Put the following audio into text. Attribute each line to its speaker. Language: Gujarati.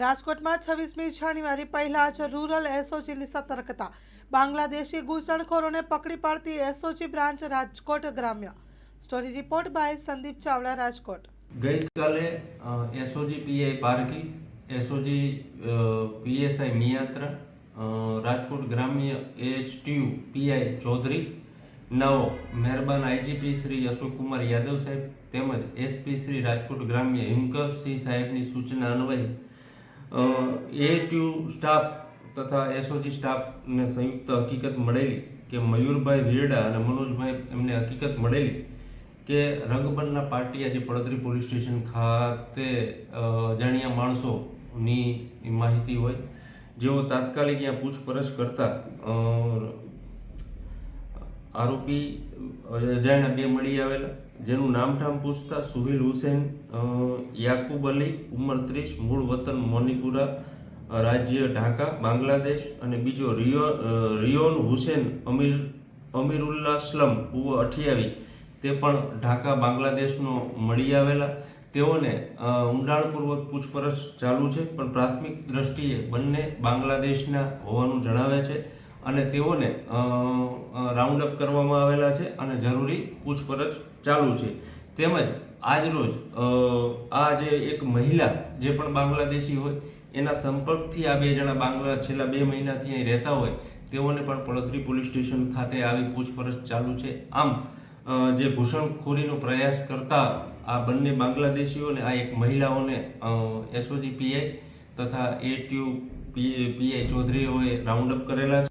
Speaker 1: રાજકોટમાં છવ્વીસમી જાન્યુઆરી પહેલા જ રૂરલ એસઓજીની સતર્કતા. બાંગ્લાદેશી ઘૂસણખોરોને પકડી પાડતી એસઓજી બ્રાન્ચ રાજકોટ ગ્રામ્ય. Story report by Sandeep Chavda, Rajkot.
Speaker 2: ગઈકાલે SOG PI Parki, SOG PSI Miyatra Rajkot ગ્રામ્ય એચટીયુ પીઆઈ ચૌધરી, નવો મહેરબાન આઈજીપી શ્રી અશોકકુમાર યાદવ સાહેબ તેમજ એસપી શ્રી રાજકોટ ગ્રામ્ય હિમકરસિંહ સાહેબની સૂચના અન્વયે એટીયુ સ્ટાફ તથા એસઓજી સ્ટાફને સંયુક્ત હકીકત મળેલી કે મયુરભાઈ વિરડા અને મનોજભાઈ એમને હકીકત મળેલી કે રંગબંધના પાર્ટી આજે પડદરી પોલીસ સ્ટેશન ખાતે અજાણ્યા માણસોની માહિતી હોય. જેઓ તાત્કાલિક ત્યાં પૂછપરછ કરતા આરોપી અજાણ્યા બે મળી આવેલા. જેનું નામઠામ પૂછતા સુહિલ હુસેન યાકુબ અલી, ઉંમર ત્રીસ, મૂળ વતન મણિપુરા રાજ્ય ઢાકા, બાંગ્લાદેશ અને બીજો રિયો રિયોન હુસેન અમીર અમીરુલ્લા સ્લમ ઉવ અઠ્યાવી, તે પણ ઢાકા, બાંગ્લાદેશનો મળી આવેલા. તેઓને ઊંડાણપૂર્વક પૂછપરછ ચાલુ છે, પણ પ્રાથમિક દ્રષ્ટિએ બંને બાંગ્લાદેશના હોવાનું જણાવે છે. અને તેઓને રાઉન્ડ અપ કરવામાં આવેલા છે અને જરૂરી પૂછપરછ ચાલુ છે. તેમજ આજરોજ આ જે એક મહિલા જે પણ બાંગ્લાદેશી હોય, એના સંપર્કથી આ બે જણા બાંગ્લા છેલ્લા બે મહિનાથી અહીં રહેતા હોય, તેઓને પણ પડોદરી પોલીસ સ્ટેશન ખાતે આવી પૂછપરછ ચાલુ છે. આમ જે ઘૂસણખોરીનો પ્રયાસ કરતા આ બંને બાંગ્લાદેશીઓને, આ એક મહિલાઓને એસઓજી પીઆઈ તથા એટીયુ પીઆઈ ચૌધરીઓએ રાઉન્ડ અપ કરેલા છે.